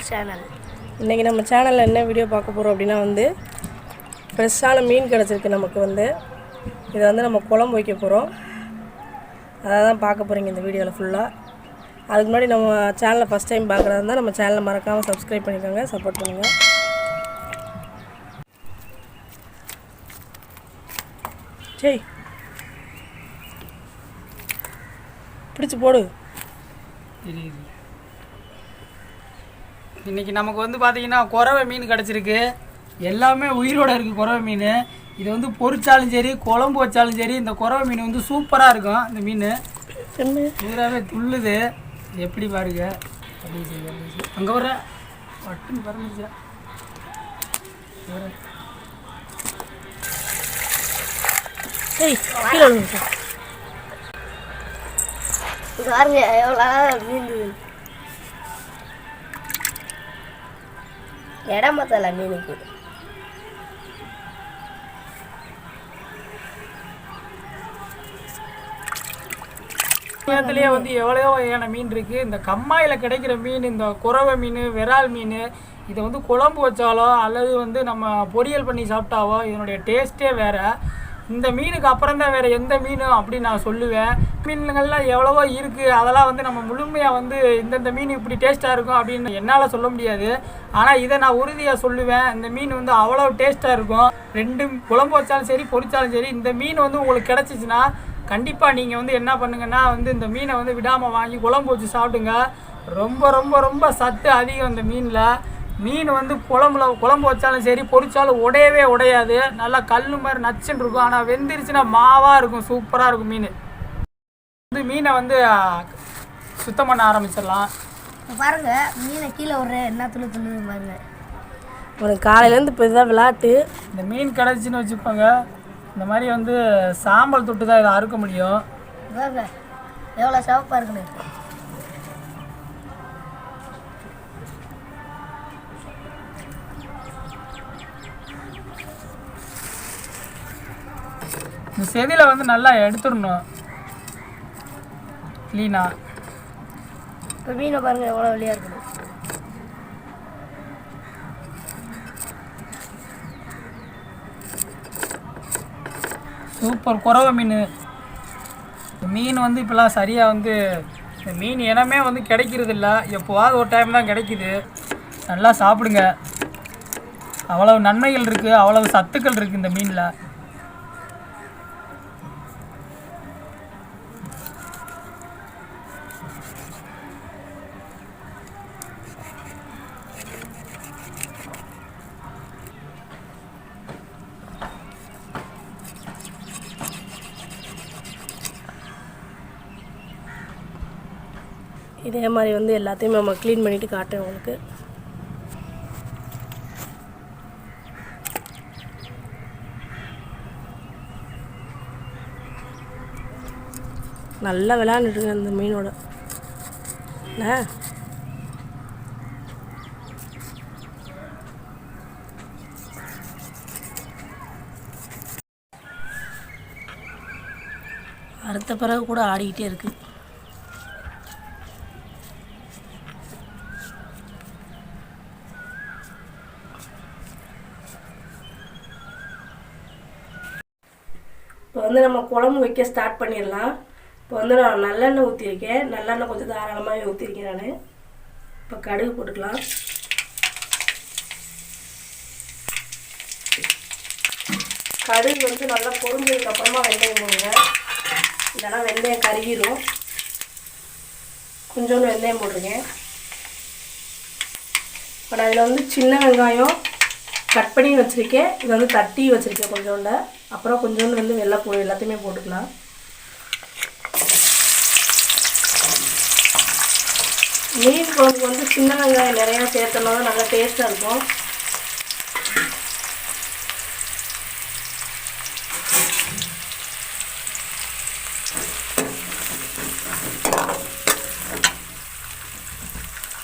Tamil channel இன்றைக்கி நம்ம சேனலில் என்ன வீடியோ பார்க்க போகிறோம் அப்படின்னா வந்து ஃப்ரெஷ்ஷான மீன் கிடச்சிருக்கு நமக்கு வந்து. இதை வந்து நம்ம குழம்பு வைக்க போகிறோம் அதை தான் பார்க்க போகிறீங்க இந்த வீடியோவில் ஃபுல்லாக அதுக்கு முன்னாடி நம்ம சேனலை ஃபஸ்ட் டைம் பார்க்குறதா இருந்தால் நம்ம சேனலை மறக்காமல் சப்ஸ்கிரைப் பண்ணிக்கோங்க சப்போர்ட் பண்ணுங்கள் சரி பிடிச்சி போடு. தெரியுது. இன்னைக்கு நமக்கு வந்து பார்த்தீங்கன்னா குறவை மீன் கிடச்சிருக்கு. எல்லாமே உயிரோட இருக்குது குறவை மீன். இது வந்து பொரிச்சாலும் சரி குழம்பு வச்சாலும் சரி இந்த குறவை மீன் வந்து சூப்பராக இருக்கும் இந்த மீன். பூராவே துள்ளுது. எப்படி பாருங்க. அங்கே வர பட்டுன்னு பறந்துச்சா. பாருங்க எவ்வளோ மீன் இடம் பத்தல மீனுக்கு. தமிழகத்திலேயே வந்து எவ்வளோ வகையான மீன் இருக்குது இந்த கம்மாயில் கிடைக்கிற மீன் இந்த குறவை மீன் விரால் மீன் இதை வந்து குழம்பு வச்சாலோ அல்லது வந்து நம்ம பொரியல் பண்ணி சாப்பிட்டாவோ இதனுடைய டேஸ்ட்டே வேறு. இந்த மீனுக்கு அப்புறம் தான் வேறு எந்த மீனும் அப்படின்னு நான் சொல்லுவேன். மீன்கள்லாம் எவ்வளவோ இருக்குது அதெல்லாம் வந்து நம்ம முழுமையாக வந்து இந்தந்த மீன் இப்படி டேஸ்ட்டாக இருக்கும் அப்படின்னு என்னால் சொல்ல முடியாது. ஆனால் இதை நான் உறுதியாக சொல்லுவேன். இந்த மீன் வந்து அவ்வளோ டேஸ்ட்டாக இருக்கும். ரெண்டு குழம்பு வச்சாலும் சரி பொரிச்சாலும் சரி இந்த மீன் வந்து உங்களுக்கு கிடச்சிச்சின்னா கண்டிப்பாக நீங்கள் வந்து என்ன பண்ணுங்கன்னா வந்து இந்த மீனை வந்து விடாமல் வாங்கி குழம்பு வச்சு சாப்பிடுங்க. ரொம்ப ரொம்ப ரொம்ப சத்து அதிகம் இந்த மீனில். மீன் வந்து குழம்புல குழம்பு வச்சாலும் சரி பொரிச்சாலும் உடையவே உடையாது. நல்லா கல் மாதிரி நச்சுன்னு இருக்கும். ஆனால் வெந்துருச்சுன்னா மாவாக இருக்கும். சூப்பராக இருக்கும் மீன். வந்து மீனை வந்து சுத்தம் பண்ண ஆரம்பிச்சிடலாம். பாருங்க மீனை கீழே விடுற என்ன துளி துளி பாருங்க. உனக்கு காலையிலேருந்து இப்போ இதுதான் விளாட்டு. இந்த மீன் கிடச்சின்னு வச்சுக்கோங்க. இந்த மாதிரி வந்து சாம்பல் தொட்டு தான் இதை அறுக்க முடியும். பாருங்க எவ்வளோ சிவப்பாக இருக்குன்னு. இந்த செதில வந்து நல்லா எடுத்துடணும். க்ளீனாக இப்போ மீனை பாருங்க எவ்வளோ வெளியாக இருக்குது. சூப்பர் குறவை மீன். மீன் வந்து இப்போலாம் சரியாக வந்து இந்த மீன் இனமே வந்து கிடைக்கிறது இல்லை எப்போவாவது ஒரு டைம் தான் கிடைக்குது. நல்லா சாப்பிடுங்க. அவ்வளவு நன்மைகள் இருக்குது அவ்வளவு சத்துக்கள் இருக்குது இந்த மீனில். இதே மாதிரி வந்து எல்லாத்தையும் நம்ம க்ளீன் பண்ணிவிட்டு காட்டுறேன் உங்களுக்கு. நல்லா விளையாண்டுட்டுருங்க இந்த மீனோட. என்ன? அறுத்த பிறகு கூட ஆடிக்கிட்டே இருக்குது வந்து நம்ம குழம்பு வைக்க ஸ்டார்ட் பண்ணிடலாம். இப்போ வந்து நான் நல்லெண்ணெய் ஊற்றிருக்கேன் நல்லெண்ணெய் கொஞ்சம் தாராளமாகவே ஊற்றிருக்கேன் நான். இப்போ கடுகு போட்டுக்கலாம். கடுகு வந்து நல்லா பொரிஞ்சதுக்கு அப்புறமா வெந்தயம் போடுங்க. இல்லைனா வெந்தயம் கருகிரும். கொஞ்சோண்டு வெந்தயம் போட்டிருக்கேன். இப்போ நான் இதில் வந்து சின்ன வெங்காயம் கட் பண்ணி வச்சுருக்கேன். இது வந்து தட்டி வச்சுருக்கேன் கொஞ்சோண்டு. அப்புறம் கொஞ்சோண்டு வந்து வெள்ளைப்பூடு எல்லாத்தையுமே போட்டுக்கலாம். மீன் குழம்புக்கு வந்து சின்ன வெங்காயம் நிறையா சேர்த்தோம்னா தான் நல்லா டேஸ்ட்டாக இருக்கும்.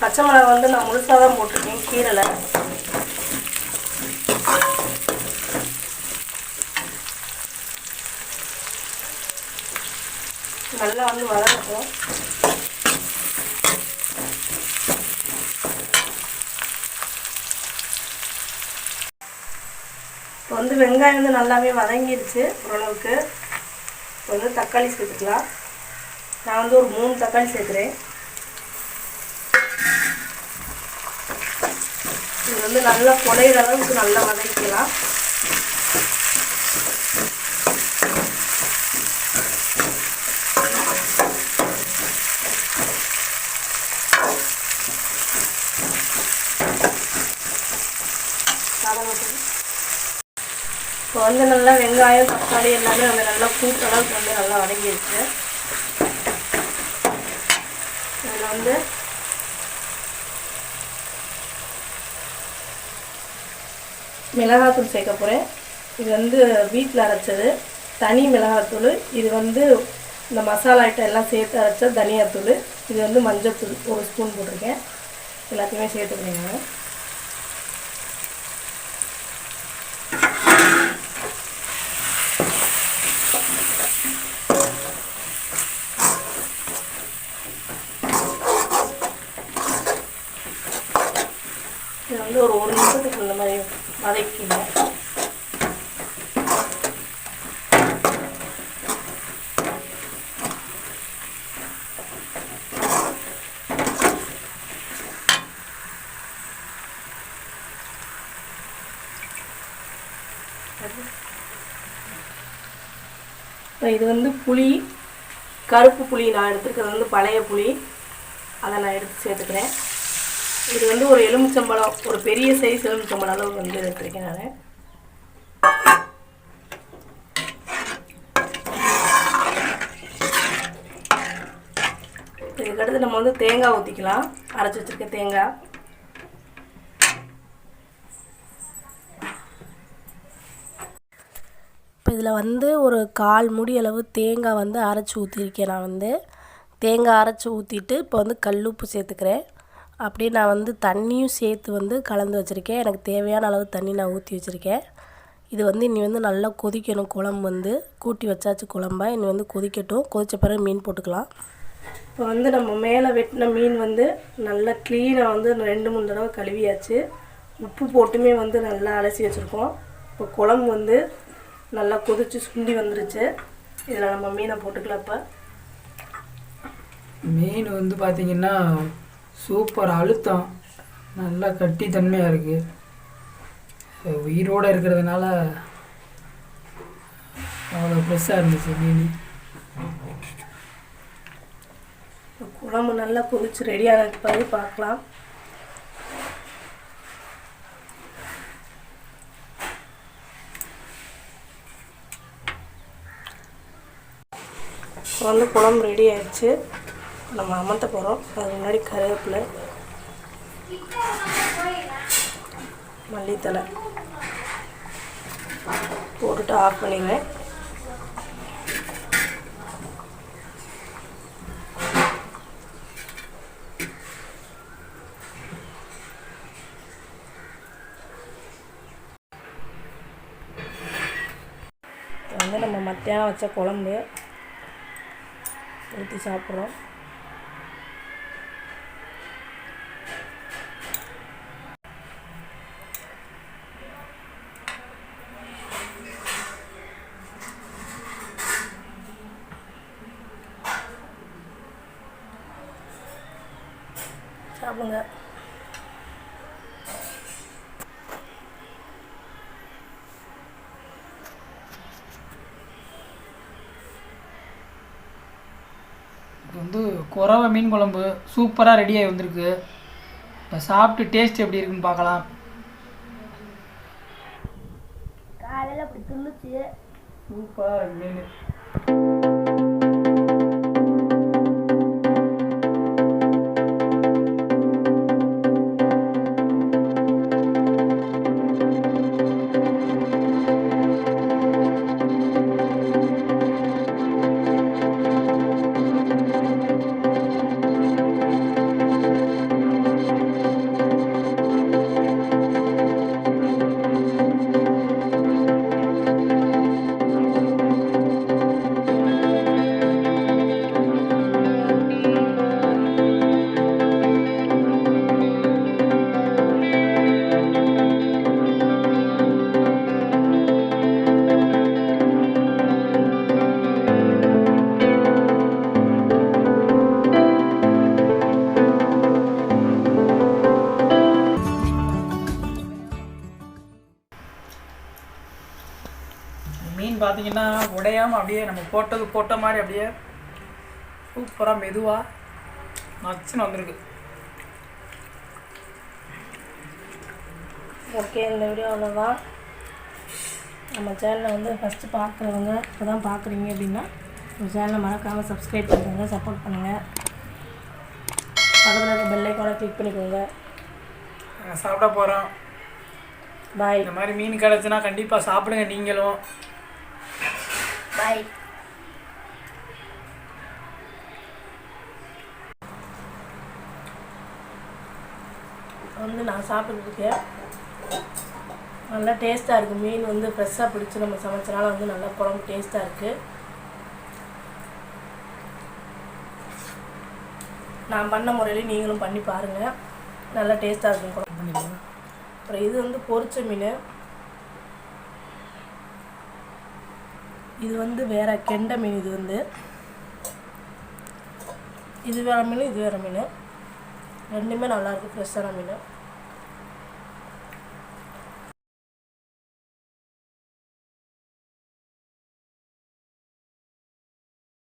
பச்சை மிளகாய் வந்து நான் முழுசாக தான் போட்டிருக்கேன் கீரைல. நல்லா வந்து வளரட்டும் இப்போ வந்து வெங்காயம் வந்து நல்லாவே வதங்கிடுச்சு ஓரளவுக்கு. இப்போ வந்து தக்காளி சேர்த்துக்கலாம். நான் வந்து ஒரு மூணு தக்காளி சேர்க்குறேன். இது வந்து நல்லா குலையிற அளவுக்கு நல்லா வதக்கிக்கலாம். வந்து நல்லா வெங்காயம் தக்காளி எல்லாமே நம்ம நல்லா கூட்ட அளவுக்கு வந்து நல்லா வதங்கிடுச்சு அதில் வந்து மிளகாத்தூள் சேர்க்க போகிறேன் இது வந்து வீட்டில் அரைச்சது. தனி மிளகாத்தூள். இது வந்து இந்த மசாலா ஐட்டம் எல்லாம் சேர்த்து அரைச்ச தனியாத்தூள். இது வந்து மஞ்சத்தூள். ஒரு ஸ்பூன் போட்டிருக்கேன். எல்லாத்தையுமே சேர்த்துக்கிறேங்க இது வந்து ஒரு ஒரு நிமிஷத்துக்கு இந்த மாதிரி வதக்கிங்க இப்போ இது வந்து புளி கருப்பு புளி நான் எடுத்துருக்கிறது வந்து பழைய புளி. அதை நான் எடுத்து சேர்த்துக்கிறேன். இது வந்து ஒரு எலுமிச்சம்பழம் ஒரு பெரிய சைஸ் எலுமிச்சம்பழம் அளவு வந்து எடுத்துருக்கேன் நான். இதுக்கடுத்து நம்ம வந்து தேங்காய் ஊற்றிக்கலாம் அரைச்சி வச்சுருக்க தேங்காய். இப்போ இதில் வந்து ஒரு கால் மூடி அளவு தேங்காய் வந்து அரைச்சி ஊற்றிருக்கேன் நான் வந்து. தேங்காய் அரைச்சி ஊற்றிட்டு இப்போ வந்து கல் உப்பு சேர்த்துக்கிறேன். அப்படியே நான் வந்து தண்ணியும் சேர்த்து வந்து கலந்து வச்சுருக்கேன். எனக்கு தேவையான அளவு தண்ணி நான் ஊற்றி வச்சுருக்கேன். இது வந்து இனி வந்து நல்லா கொதிக்கணும் குழம்பு வந்து. கூட்டி வச்சாச்சு குழம்பா இனி வந்து கொதிக்கட்டும். கொதித்த பிறகு மீன் போட்டுக்கலாம். இப்போ வந்து நம்ம மேலே வெட்டின மீன் வந்து நல்லா க்ளீனாக வந்து ரெண்டு மூணு தடவை கழுவியாச்சு. உப்பு போட்டுமே வந்து நல்லா அலசி வச்சுருக்கோம். இப்போ குழம்பு வந்து நல்லா கொதிச்சு சுண்டி வந்துருச்சு. இதில் நம்ம மீனை போட்டுக்கலாம் இப்போ. மீன் வந்து பார்த்தீங்கன்னா சூப்பர் அழுத்தம். நல்லா கட்டித்தன்மையாக இருக்குது உயிரோடு இருக்கிறதுனால அவ்வளோ ஃப்ரெஷ்ஷாக இருந்துச்சு மீன். குழம்பு நல்லா கொதிச்சு ரெடி ஆனதுக்கு பிறகு பார்க்கலாம். இப்போ வந்து குழம்பு ரெடி ஆயிடுச்சு. நம்ம அமர்த்த போகிறோம் அதுக்கு முன்னாடி கருவேப்பிலை மல்லித்தலை போட்டுட்டு ஆஃப் பண்ணிடுவேன் வந்து நம்ம மத்தியானம் வச்ச குழம்பு. ஊற்றி சாப்பிட்றோம் சாப்பிடுங்க இது வந்து குறவை மீன் குழம்பு சூப்பராக ரெடியாகி வந்திருக்கு. இப்போ சாப்பிட்டு டேஸ்ட் எப்படி இருக்குன்னு பார்க்கலாம். காலையில் அப்படி துள்ளுச்சு சூப்பராக இருக்கு மீன். மீன் பார்த்தீங்கன்னா உடையாமல் அப்படியே நம்ம போட்டது போட்ட மாதிரி அப்படியே சூப்பராக மெதுவாக நச்சுன்னு வந்திருக்கு. ஓகே இந்த வீடியோ அவ்வளோதான் நம்ம சேனலை வந்து ஃபஸ்ட்டு பார்க்குறவங்க இப்போ தான் பார்க்குறீங்க அப்படின்னா நம்ம சேனலை மறக்காமல் சப்ஸ்கிரைப் பண்ணுங்க சப்போர்ட் பண்ணுங்கள் பக்கத்தில் இருக்க பெல் ஐக்கானை கிளிக் பண்ணிக்கோங்க. நாங்கள் சாப்பிட போகிறோம் பாய் இந்த மாதிரி மீன் கிடச்சுன்னா கண்டிப்பாக சாப்பிடுங்க நீங்களும். பாய் வந்து நான் சாப்பிட்ருக்கேன் நல்லா டேஸ்ட்டாக இருக்குது மீன் வந்து ஃப்ரெஷ்ஷாக பிடிச்சி நம்ம சமைச்சனால வந்து நல்லா குழம்பு டேஸ்ட்டாக இருக்குது நான் பண்ண முறையிலையும் நீங்களும் பண்ணி பாருங்கள் நல்லா டேஸ்ட்டாக இருக்கும் குழம்பு. அப்புறம் இது வந்து பொரிச்ச மீன். இது வந்து வேற கெண்ட மீன் இது வந்து. இது வேற மீன் இது வேற மீன். ரெண்டுமே நல்லா இருக்கு ஃப்ரெஷ்ஷான மீன்.